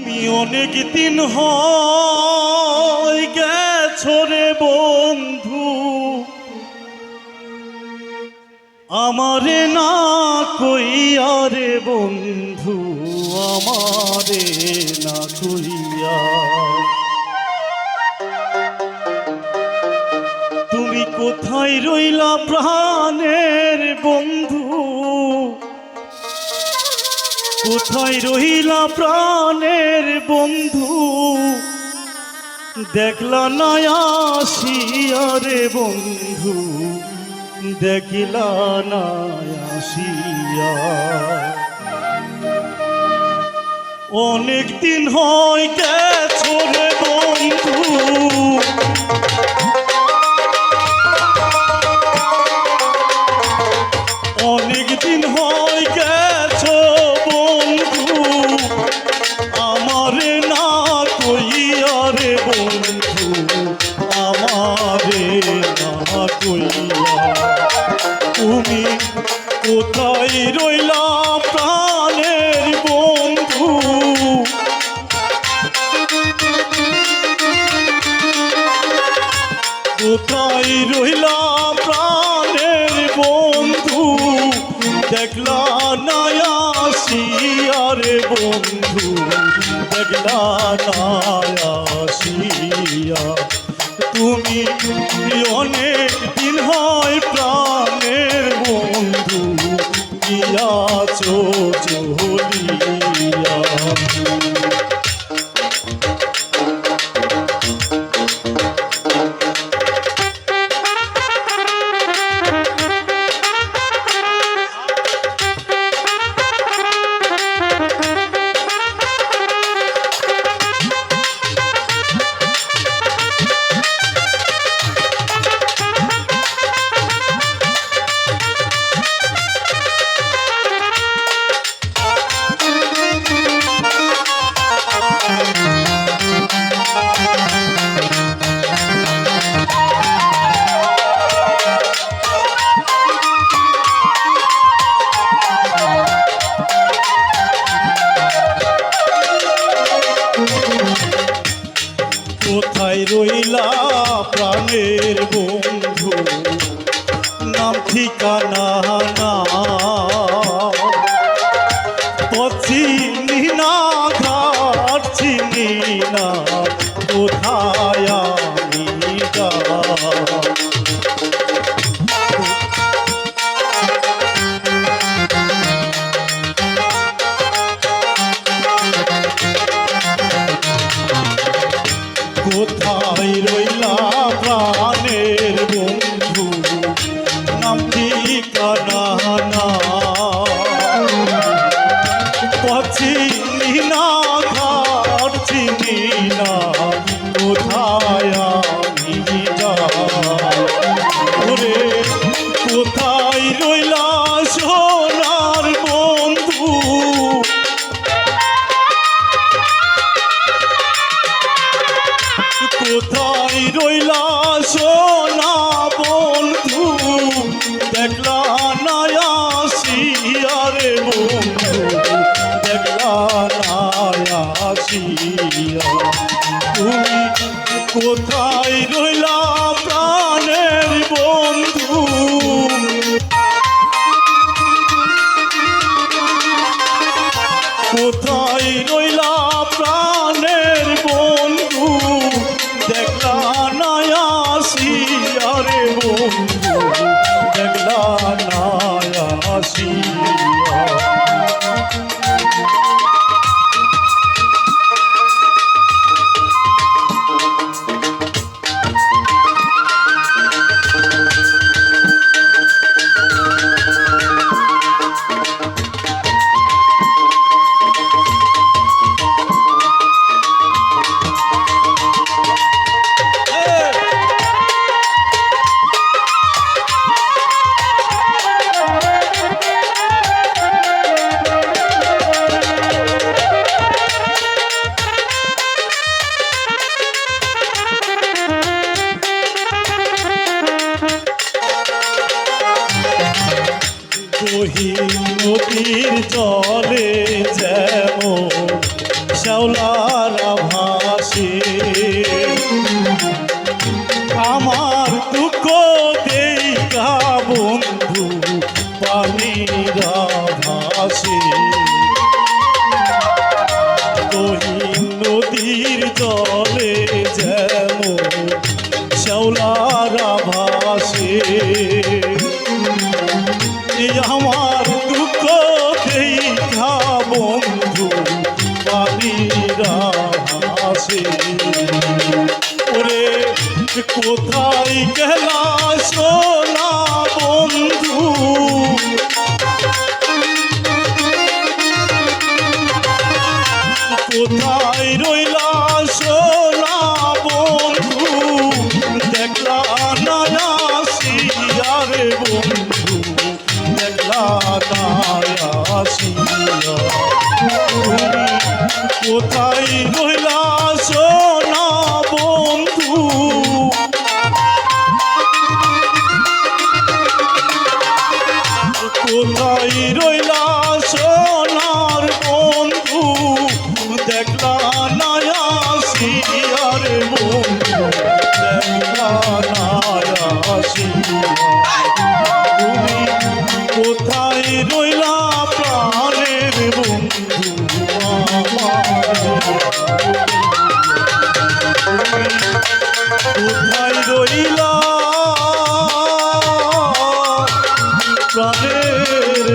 তুমি অনেক দিন হয় গেছো রে বন্ধু। আমারে না কইয়া রে বন্ধু, আমারে না কইয়া। তুমি কোথায় রইলা প্রাণের বন্ধু? কোথায় রহিলা প্রাণের বন্ধু? দেখলা না আসিয়া রে বন্ধু, দেখলা না আসিয়া। অনেক দিন হয় গেছো রে বন্ধু কোথায় রইলা প্রাণের বন্ধু? দেখলা নয়া শিয়ারে বন্ধু। দেখলা নয়া শিয়া। তুমি অনেক দিন হয় প্রাণের বন্ধু। গিয়াছো চলিয়া প্রাণের বন্ধু। নাম ঠিকানা না। পচিনি না ঘাট চিনি না কোথায় চিনি না কোথায়? কোথায় রইলা সোনার বন্ধু কোথায় রইলা সোনা বন্ধু দেখলা কোথায় রইলা প্রাণের বন্ধু? কোথায় রইলা প্রাণের বন্ধু? দেখলা নায়া শিয়ারে বন্ধু। নদীর চলে যেমন শ্যাওলারা ভাসে আমার দুঃখ দেই বন্ধু পানিরা কোথায় গেলা সোনা বন্ধু? কোথায় রইলা সোনা বন্ধু? দেখলা না রে বন্ধু। দেখলা না কোথায় রইলা প্রাণের বন্ধু। কোথায় রইলা প্রাণের